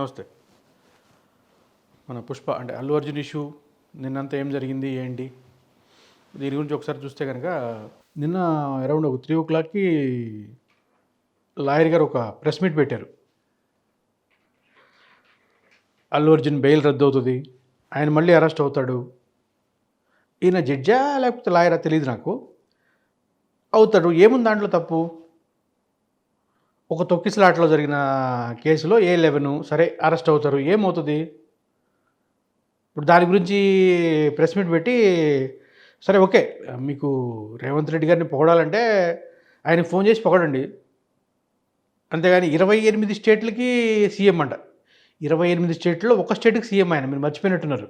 నమస్తే. మన పుష్ప అంటే అల్లు అర్జున్ ఇష్యూ నిన్నంతా ఏం జరిగింది ఏంటి? దీని గురించి ఒకసారి చూస్తే కనుక నిన్న అరౌండ్ ఒక త్రీ ఓ క్లాక్కి లాయర్ గారు ఒక ప్రెస్ మీట్ పెట్టారు. అల్లు అర్జున్ బెయిల్ రద్దు అవుతుంది ఆయన మళ్ళీ అరెస్ట్ అవుతాడు. ఈయన జడ్జా లేకపోతే లాయరా తెలియదు నాకు. అవుతాడు ఏముంది దాంట్లో తప్పు? ఒక తొక్కిసలాటలో జరిగిన కేసులో ఏ లెవెన్ సరే అరెస్ట్ అవుతారు ఏమవుతుంది? ఇప్పుడు దాని గురించి ప్రెస్ మీట్ పెట్టి సరే ఓకే మీకు రేవంత్ రెడ్డి గారిని పొగడాలంటే ఆయనకి ఫోన్ చేసి పొగడండి. అంతేగాని ఇరవై ఎనిమిది స్టేట్లకి సీఎం అంట. ఇరవై ఎనిమిది స్టేట్లో ఒక స్టేట్కి సీఎం ఆయన మీరు మర్చిపోయినట్టున్నారు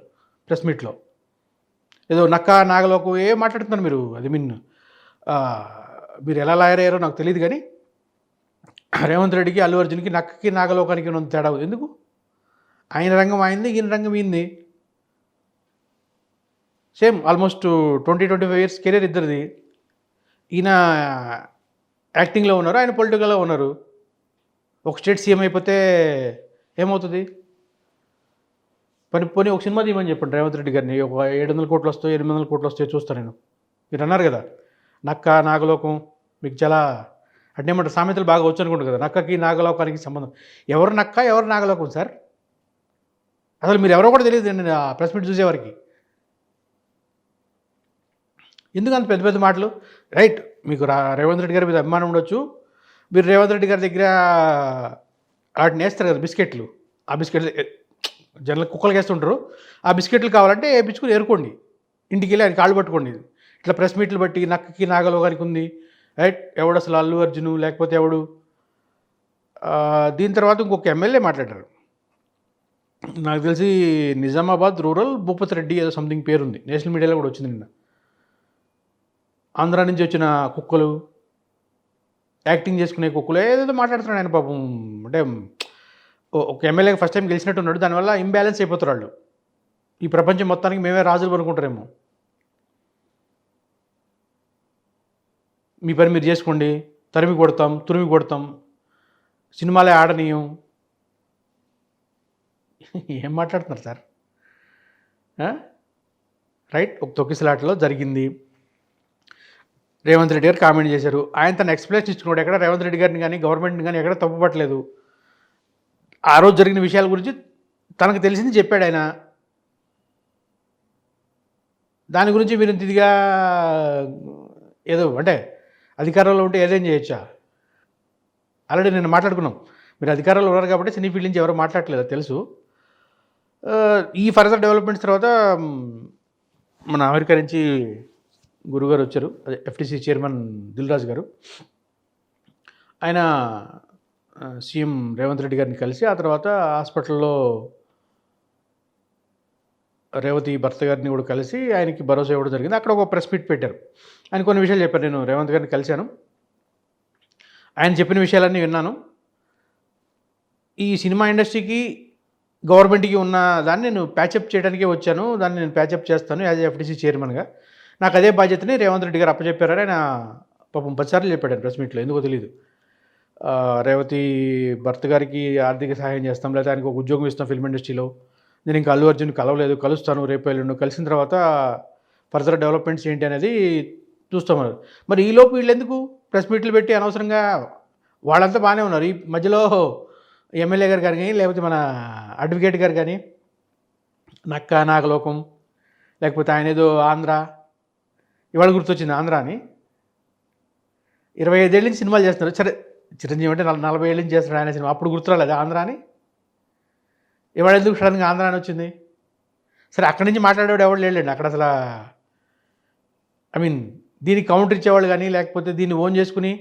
ప్రెస్ మీట్లో. ఏదో నక్క నాగలోకు ఏ మాట్లాడుతున్నారు మీరు? అది మీన్ మీరు ఎలా లాయర్ అయ్యారో నాకు తెలియదు కానీ రేవంత్ రెడ్డికి అల్లు అర్జున్కి నక్కకి నాగలోకానికి ఉన్న తేడా ఉంది. ఎందుకు? ఆయన రంగం అయింది ఈయన రంగం ఈయనది. Same almost twenty twenty five years career ఇద్దరిది. ఈయన యాక్టింగ్లో ఉన్నారు ఆయన పొలిటికల్లో ఉన్నారు. ఒక స్టేట్ సీఎం అయిపోతే ఏమవుతుంది? పని పోనీ ఒక సినిమా తీయమని చెప్పండి రేవంత్ రెడ్డి గారిని. ఒక ఏడు వందల కోట్లు వస్తాయి ఎనిమిది వందల కోట్లు వస్తాయి చూస్తాను నేను. మీరు అన్నారు కదా నక్క నాగలోకం మీకు చాలా అంటే ఏమంటారు సామెతలు బాగా వచ్చు అనుకుంటారు కదా. నక్కకి నాగలోకానికి సంబంధం. ఎవరు నక్క ఎవరు నాగలోకం సార్? అసలు మీరు ఎవరో కూడా తెలియదు నేను ఆ ప్రెస్ మీట్ చూసేవారికి. ఎందుకు అంత పెద్ద పెద్ద మాటలు? రైట్ మీకు రేవంత్ రెడ్డి గారి మీద అభిమానం ఉండొచ్చు. మీరు రేవంత్ రెడ్డి గారి దగ్గర వాటిని వేస్తారు కదా బిస్కెట్లు. ఆ బిస్కెట్లు జనరల్ కుక్కలకి వేస్తుంటారు. ఆ బిస్కెట్లు కావాలంటే వేయించుకుని ఏరుకోండి. ఇంటికి వెళ్ళి ఆయన కాళ్ళు పట్టుకోండి. ఇట్లా ప్రెస్ మీట్లు బట్టి నక్కకి నాగలో గారికి ఉంది. రైట్? ఎవడు అసలు అల్లు అర్జును లేకపోతే ఎవడు? దీని తర్వాత ఇంకొక ఎమ్మెల్యే మాట్లాడారు నాకు తెలిసి నిజామాబాద్ రూరల్ భూపతి రెడ్డి ఏదో సంథింగ్ పేరుంది. నేషనల్ మీడియాలో కూడా వచ్చింది నిన్న. ఆంధ్ర నుంచి వచ్చిన కుక్కలు యాక్టింగ్ చేసుకునే కుక్కలు ఏదేదో మాట్లాడుతున్నాడు ఆయన పాపం. అంటే ఒక ఎమ్మెల్యే ఫస్ట్ టైం గెలిచినట్టున్నాడు. దానివల్ల ఇంబ్యాలెన్స్ అయిపోతారు వాళ్ళు. ఈ ప్రపంచం మొత్తానికి మేమే రాజులు అనుకుంటారేమో మీ పని మీరు చేసుకోండి. తరిమి కొడతాం తురిమి కొడతాం. సినిమాలే ఆడనీయం. ఏం మాట్లాడుతున్నారు సార్? రైట్ ఒక తొక్కిసలాటలో జరిగింది. రేవంత్ రెడ్డి గారు కామెంట్ చేశారు. ఆయన తన ఎక్స్ప్లెయిన్ ఇచ్చుకున్నాడు. ఎక్కడ రేవంత్ రెడ్డి గారిని కానీ గవర్నమెంట్ని కానీ ఎక్కడ తప్పుపట్టలేదు. ఆ రోజు జరిగిన విషయాల గురించి తనకు తెలిసింది చెప్పాడు ఆయన. దాని గురించి మీరు ఇదిగా ఏదో అంటే అధికారంలో ఉంటే ఏదేం చేయొచ్చా? ఆల్రెడీ నేను మాట్లాడుకున్నాం. మీరు అధికారంలో ఉన్నారు కాబట్టి సినీ ఫీల్డ్ నుంచి ఎవరు మాట్లాడలేదు తెలుసు. ఈ ఫర్దర్ డెవలప్మెంట్స్ తర్వాత మన అమెరికా నుంచి గురుగారు వచ్చారు. అదే ఎఫ్టీసీ చైర్మన్ దిల్రాజ్ గారు. ఆయన సీఎం రేవంత్ రెడ్డి గారిని కలిసి ఆ తర్వాత హాస్పిటల్లో రేవతి భర్త గారిని కూడా కలిసి ఆయనకి భరోసా ఇవ్వడం జరిగింది. అక్కడ ఒక ప్రెస్ మీట్ పెట్టారు. ఆయన కొన్ని విషయాలు చెప్పారు. నేను రేవంత్ గారిని కలిశాను. ఆయన చెప్పిన విషయాలన్నీ విన్నాను. ఈ సినిమా ఇండస్ట్రీకి గవర్నమెంట్కి ఉన్న దాన్ని నేను ప్యాచప్ చేయడానికే వచ్చాను. దాన్ని నేను ప్యాచప్ చేస్తాను యాజ్ ఎఫ్టీసీ చైర్మన్గా. నాకు అదే బాధ్యతని రేవంత్ రెడ్డి గారు అప్పచెప్పారని ఆయన పాపం పదిసార్లు చెప్పాడు ప్రెస్ మీట్లో. ఎందుకో తెలియదు రేవతి భర్త గారికి ఆర్థిక సహాయం చేస్తాం లేదా ఆయనకు ఒక ఉద్యోగం ఇస్తాం ఫిల్మ్ ఇండస్ట్రీలో. నేను ఇంకా అల్లు అర్జున్ కలవలేదు కలుస్తాను రేపు ఎల్లుండు. కలిసిన తర్వాత ఫర్దర్ డెవలప్మెంట్స్ ఏంటి అనేది చూస్తామన్నారు మరి ఈలోపు వీళ్ళు ఎందుకు ప్రెస్ మీట్లు పెట్టి అనవసరంగా వాళ్ళంతా బాగానే ఉన్నారు. ఈ మధ్యలో ఎమ్మెల్యే గారు కానీ లేకపోతే మన అడ్వకేట్ గారు కానీ నక్క నాగలోకం లేకపోతే ఆయన ఏదో ఆంధ్ర ఇవాళ గుర్తొచ్చింది ఆంధ్ర అని. ఇరవై ఐదేళ్ళ నుంచి సినిమాలు చేస్తున్నారు. సరే చిరంజీవి అంటే నల- నలభై ఏళ్ళ నుంచి చేస్తున్నాడు ఆయన సినిమా. అప్పుడు గుర్తురాలేదు ఆంధ్ర అని. ఇవాళ ఎందుకు సడన్గా ఆంధ్ర అని వచ్చింది? సరే అక్కడి నుంచి మాట్లాడేవాడు ఎవడు లేడండి అక్కడ అసలు ఐ మీన్ దీనికి కౌంటర్ ఇచ్చేవాళ్ళు కానీ లేకపోతే దీన్ని ఓన్ చేసుకుని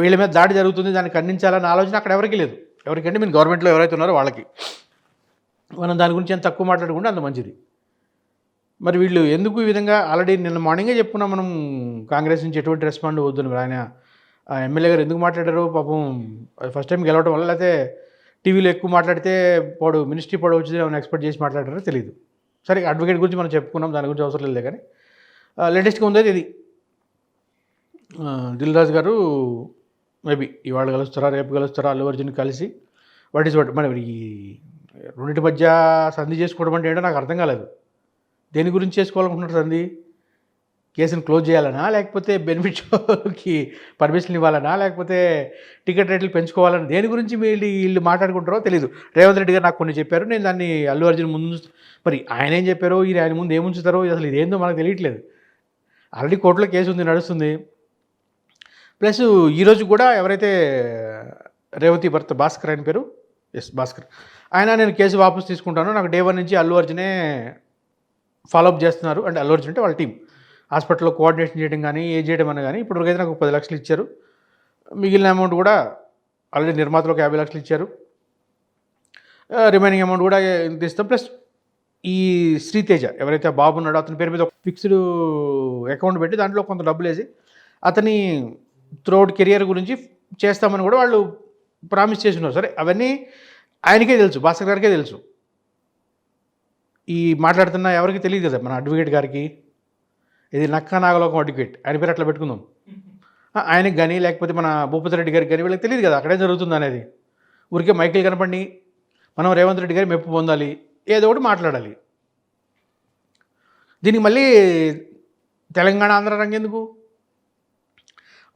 వీళ్ళ మీద దాడి జరుగుతుంది దాన్ని ఖండించాలన్న ఆలోచన అక్కడ ఎవరికీ లేదు. ఎవరికంటే మీరు గవర్నమెంట్లో ఎవరైతే ఉన్నారో వాళ్ళకి. మనం దాని గురించి ఎంత తక్కువ మాట్లాడుకుంటే అంత మంచిది. మరి వీళ్ళు ఎందుకు ఈ విధంగా ఆల్రెడీ నిన్న మార్నింగే చెప్పుకున్నాం మనం కాంగ్రెస్ నుంచి ఎటువంటి రెస్పాండ్ వద్దు ఆయన ఎమ్మెల్యే గారు ఎందుకు మాట్లాడారు పాపం ఫస్ట్ టైం గెలవడం వల్ల లేకపోతే టీవీలో ఎక్కువ మాట్లాడితే పాడు మినిస్ట్రీ పాడు వచ్చింది ఏమైనా ఎక్స్పెక్ట్ చేసి మాట్లాడారో తెలియదు సరే అడ్వకేట్ గురించి మనం చెప్పుకున్నాం దాని గురించి అవసరం లేదు కానీ. లేటెస్ట్గా ఉండేది ఇది. దిల్ రాజు గారు మేబీ ఇవాళ కలుస్తారా రేపు కలుస్తారా అల్లు అర్జున్ కలిసి. వాట్ ఈస్ వాట్ మన ఈ రెండింటి మధ్య సంధి చేసుకోవడం అంటే ఏంటో నాకు అర్థం కాలేదు. దేని గురించి చేసుకోవాలనుకుంటున్నారు సంధి? కేసును క్లోజ్ చేయాలనా? లేకపోతే బెనిఫిట్ షోకి పర్మిషన్ ఇవ్వాలనా? లేకపోతే టికెట్ రేట్లు పెంచుకోవాలని? దేని గురించి వీళ్ళు వీళ్ళు మాట్లాడుకుంటారో తెలియదు రేవంత్ రెడ్డి గారు నాకు కొన్ని చెప్పారు. నేను దాన్ని అల్లు అర్జున్ ముందు మరి ఆయన ఏం చెప్పారో ఈ ఆయన ముందు ఏముంచుతారో అసలు ఇదేందో మనకు తెలియట్లేదు. ఆల్రెడీ కోర్టులో కేసు ఉంది నడుస్తుంది. ప్లస్ ఈరోజు కూడా ఎవరైతే రేవతి భర్త భాస్కర్ అని పేరు? ఎస్ భాస్కర్. ఆయన నేను కేసు వాపసు తీసుకుంటాను. నాకు డే వన్ నుంచి అల్లు అర్జునే ఫాలోఅప్ చేస్తున్నారు. అంటే అల్లు అర్జున్ అంటే వాళ్ళ టీం. హాస్పిటల్లో కోఆర్డినేషన్ చేయడం కానీ ఏ చేయడం అని కానీ ఇప్పుడు అయితే నాకు పది లక్షలు ఇచ్చారు. మిగిలిన అమౌంట్ కూడా ఆల్రెడీ నిర్మాతలకు యాభై లక్షలు ఇచ్చారు. రిమైనింగ్ అమౌంట్ కూడా ఇంత ఇస్తాం. ప్లస్ ఈ శ్రీతేజ ఎవరైతే బాబు ఉన్నాడో అతని పేరు మీద ఫిక్స్డ్ అకౌంట్ పెట్టి దాంట్లో కొంత డబ్బులు వేసి అతని త్రూఅవుట్ కెరియర్ గురించి చేస్తామని కూడా వాళ్ళు ప్రామిస్ చేసి ఉన్నారు సరే అవన్నీ ఆయనకే తెలుసు భాస్కర్ గారికే తెలుసు. ఈ మాట్లాడుతున్న ఎవరికి తెలియదు కదా మన అడ్వకేట్ గారికి ఇది నక్క నాగలోకం అడ్వకేట్ ఆయన పేరు అట్లా పెట్టుకుందాం. ఆయనకి కానీ లేకపోతే మన భూపతి రెడ్డి గారికి కానీ వీళ్ళకి తెలియదు కదా అక్కడే జరుగుతుంది అనేది. ఊరికే మైకిల్ కనపడి మనం రేవంత్ రెడ్డి గారి మెప్పు పొందాలి ఏదో ఒకటి మాట్లాడాలి. దీనికి మళ్ళీ తెలంగాణ ఆంధ్ర రంగం ఎందుకు?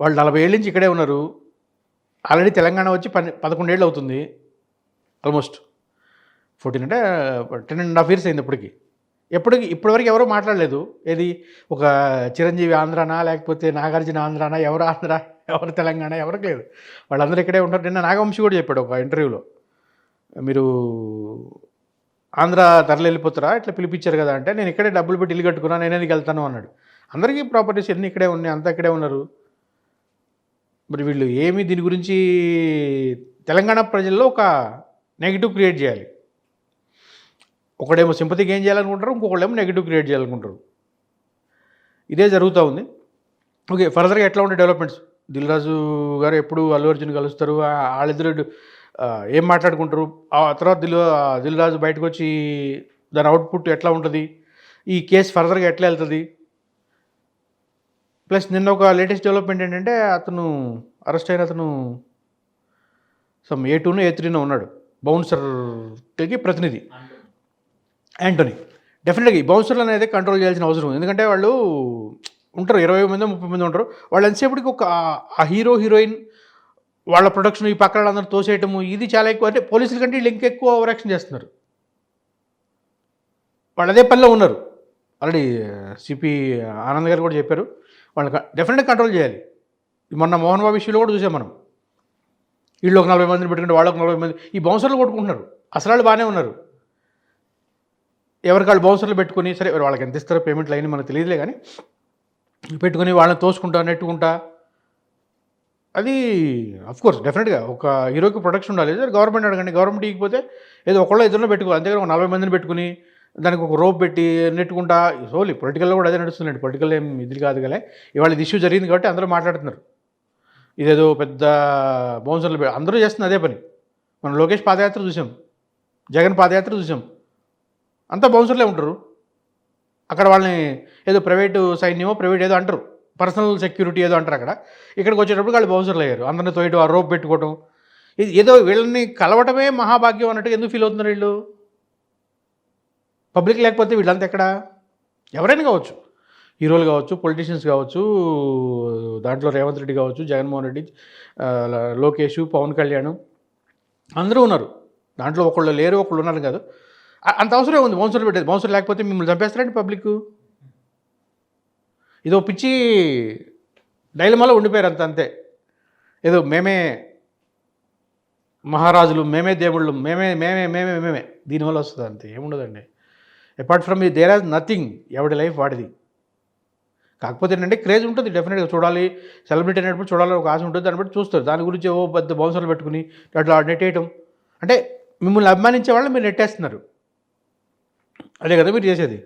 వాళ్ళు నలభై ఏళ్ళ నుంచి ఇక్కడే ఉన్నారు. ఆల్రెడీ తెలంగాణ వచ్చి పన్నె పదకొండేళ్ళు అవుతుంది. ఆల్మోస్ట్. ఫోర్టీన్ అంటే టెన్ అండ్ హాఫ్ ఇయర్స్ అయింది ఇప్పటికి. ఎప్పటికి ఇప్పటివరకు ఎవరూ మాట్లాడలేదు. ఏది ఒక చిరంజీవి ఆంధ్రానా లేకపోతే నాగార్జున ఆంధ్రానా ఎవరు ఆంధ్ర ఎవరు తెలంగాణ ఎవరికి లేదు. వాళ్ళందరూ ఇక్కడే ఉంటారు. నిన్న నాగవంశి కూడా చెప్పాడు ఒక ఇంటర్వ్యూలో. మీరు ఆంధ్ర తరలి వెళ్ళిపోతారా ఇట్లా పిలిపించారు కదా అంటే నేను ఇక్కడే డబ్బులు పెట్టి ఇల్లు కట్టుకున్నా నేను ఎందుకు వెళ్తాను అన్నాడు. అందరికీ ప్రాపర్టీస్ ఎన్ని ఇక్కడే ఉన్నాయి? అంతా ఇక్కడే ఉన్నారు. మరి వీళ్ళు ఏమి దీని గురించి తెలంగాణ ప్రజల్లో ఒక నెగిటివ్ క్రియేట్ చేయాలి. ఒకడేమో సింపతి గెయిన్ చేయాలనుకుంటారు ఇంకొకళ్ళేమో నెగిటివ్ క్రియేట్ చేయాలనుకుంటారు. ఇదే జరుగుతూ ఉంది. ఓకే ఫర్దర్గా ఎట్లా ఉండే డెవలప్మెంట్స్ దిల్ రాజు గారు ఎప్పుడు అల్లు అర్జున్ కలుస్తారు వాళ్ళిద్దరు ఏం మాట్లాడుకుంటారు? ఆ తర్వాత దిల్ దిల్ రాజు బయటకు వచ్చి దాని అవుట్పుట్ ఎట్లా ఉంటుంది? ఈ కేసు ఫర్దర్గా ఎట్లా వెళ్తుంది? ప్లస్ నిన్న ఒక లేటెస్ట్ డెవలప్మెంట్ ఏంటంటే అతను అరెస్ట్ అయిన అతను సమ్ ఏ టూను ఏ త్రీనో ఉన్నాడు. బౌన్సర్కి ప్రతినిధి. యాంటోనీ డెఫినెట్గా ఈ బౌన్సర్లు అనేది కంట్రోల్ చేయాల్సిన అవసరం ఉంది. ఎందుకంటే వాళ్ళు ఉంటారు ఇరవై మంది ముప్పై మంది ఉంటారు. వాళ్ళు ఎంతసేపటికి ఒక ఆ హీరో హీరోయిన్ వాళ్ళ ప్రొడక్షన్ ఈ పక్కన అందరూ తోసేయటము ఇది చాలా ఎక్కువ. అంటే పోలీసుల కంటే వీళ్ళు ఇంకెక్కువ ఓవర్ యాక్షన్ చేస్తున్నారు. వాళ్ళు అదే పనిలో ఉన్నారు. Already uh, CP uh, Anand garu కూడా చెప్పారు. వాళ్ళు డెఫినెట్గా కంట్రోల్ చేయాలి. మొన్న మోహన్ బాబు ఇష్యూలో కూడా చూసాం మనం. వీళ్ళు ఒక నలభై మందిని పెట్టుకుంటే వాళ్ళు ఒక నలభై మంది. ఈ బౌన్సర్లు కొట్టుకుంటున్నారు. అసలు వాళ్ళు బాగానే ఉన్నారు. ఎవరికాళ్ళు బౌన్సర్లు పెట్టుకుని సరే వాళ్ళకి ఎంత ఇస్తారో పేమెంట్లు అయినా మనకు తెలియదులే కానీ పెట్టుకుని వాళ్ళని తోసుకుంటా నెట్టుకుంటా. అది కోర్స్ డెఫినెట్గా ఒక హీరోకి ప్రొడక్షన్ ఉండాలి. గవర్నమెంట్ అడగండి. గవర్నమెంట్ ఇకపోతే ఏదో ఒకళ్ళ ఇద్దరు పెట్టుకోవాలి అంతేగాని ఒక నలభై మందిని పెట్టుకుని దానికి ఒక రోప్ పెట్టి నెట్టుకుంటా. సోలీ పొలిటికల్లో కూడా అదే నడుస్తుందండి. పొలిటికల్ ఏం ఇది కాదు కదా. ఇవాళ ఇది ఇష్యూ జరిగింది కాబట్టి అందరూ మాట్లాడుతున్నారు. ఇదేదో పెద్ద బౌన్సర్లు అందరూ చేస్తుంది అదే పని. మనం లోకేష్ పాదయాత్ర చూసాం. జగన్ పాదయాత్ర చూసాం. అంతా బౌన్సర్లే ఉంటారు. అక్కడ వాళ్ళని ఏదో ప్రైవేటు సైన్యమో ప్రైవేట్ ఏదో అంటారు. పర్సనల్ సెక్యూరిటీ ఏదో అంటారు అక్కడ. ఇక్కడికి వచ్చేటప్పుడు వాళ్ళు బౌన్సర్లు అయ్యారు. అందరిని తోయటం ఆ రోప్ పెట్టుకోవటం. ఇది ఏదో వీళ్ళని కలవటమే మహాభాగ్యం అన్నట్టుగా ఎందుకు ఫీల్ అవుతున్నారు వీళ్ళు? పబ్లిక్ లేకపోతే వీళ్ళంతా ఎక్కడ? ఎవరైనా కావచ్చు. హీరోలు కావచ్చు పొలిటీషియన్స్ కావచ్చు దాంట్లో రేవంత్ రెడ్డి కావచ్చు జగన్మోహన్ రెడ్డి లోకేష్ పవన్ కళ్యాణ్ అందరూ ఉన్నారు. దాంట్లో ఒకళ్ళు లేరు ఒకళ్ళు ఉన్నారు కాదు. అంత అవసరం ఉంది. బౌన్సర్లు పెట్టేది. బౌన్సర్ లేకపోతే మిమ్మల్ని చంపేస్తారండి పబ్లిక్. ఇదో పిచ్చి డైలమాలో ఉండిపోయారు అంత అంతే. ఏదో మేమే మహారాజులు మేమే దేవుళ్ళు మేమే మేమే మేమే మేమే. దీనివల్ల వస్తుంది అంతే. ఏముండదండి. అపార్ట్ ఫ్రమ్ ఈ దేర్ ఆర్ నథింగ్ ఎవడి లైఫ్ వాడిది. కాకపోతే ఏంటంటే క్రేజ్ ఉంటుంది. డెఫినెట్గా చూడాలి. సెలబ్రిటీ అనేటప్పుడు చూడాలని ఒక ఆశ ఉంటుంది. దాన్ని బట్టి చూస్తారు. దాని గురించి ఓ పెద్ద బౌన్సర్లు పెట్టుకుని అట్లా నెట్టేయటం. అంటే మిమ్మల్ని అభిమానించే వాళ్ళు మీరు నెట్టేస్తున్నారు. అదే కదా మీరు చేసేది?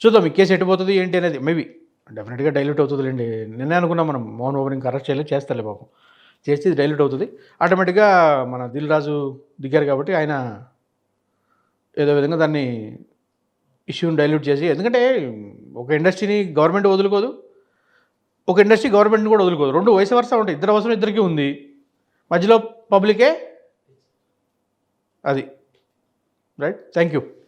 చూద్దాం ఈ కేసు ఎట్టిపోతుంది ఏంటి అనేది. మేబీ డెఫినెట్గా డైల్యూట్ అవుతుందిలేండి. నిన్నే అనుకున్నాం మనం మోహన్ బాబుని ఇంకా అరెస్ట్ చేయలేదు చేస్తాలే పాపం. చేస్తే ఇది డైల్యూట్ అవుతుంది. ఆటోమేటిక్గా మన దిల్ రాజు దిగారు కాబట్టి ఆయన ఏదో విధంగా దాన్ని ఇష్యూని డైల్యూట్ చేసి ఎందుకంటే ఒక ఇండస్ట్రీని గవర్నమెంట్ వదులుకోదు. ఒక ఇండస్ట్రీ గవర్నమెంట్ని కూడా వదులుకోదు. రెండు వయసు వరుస ఉంటాయి. ఇద్దరు అవసరం ఇద్దరికి ఉంది. మధ్యలో పబ్లికే అది. right? Thank you.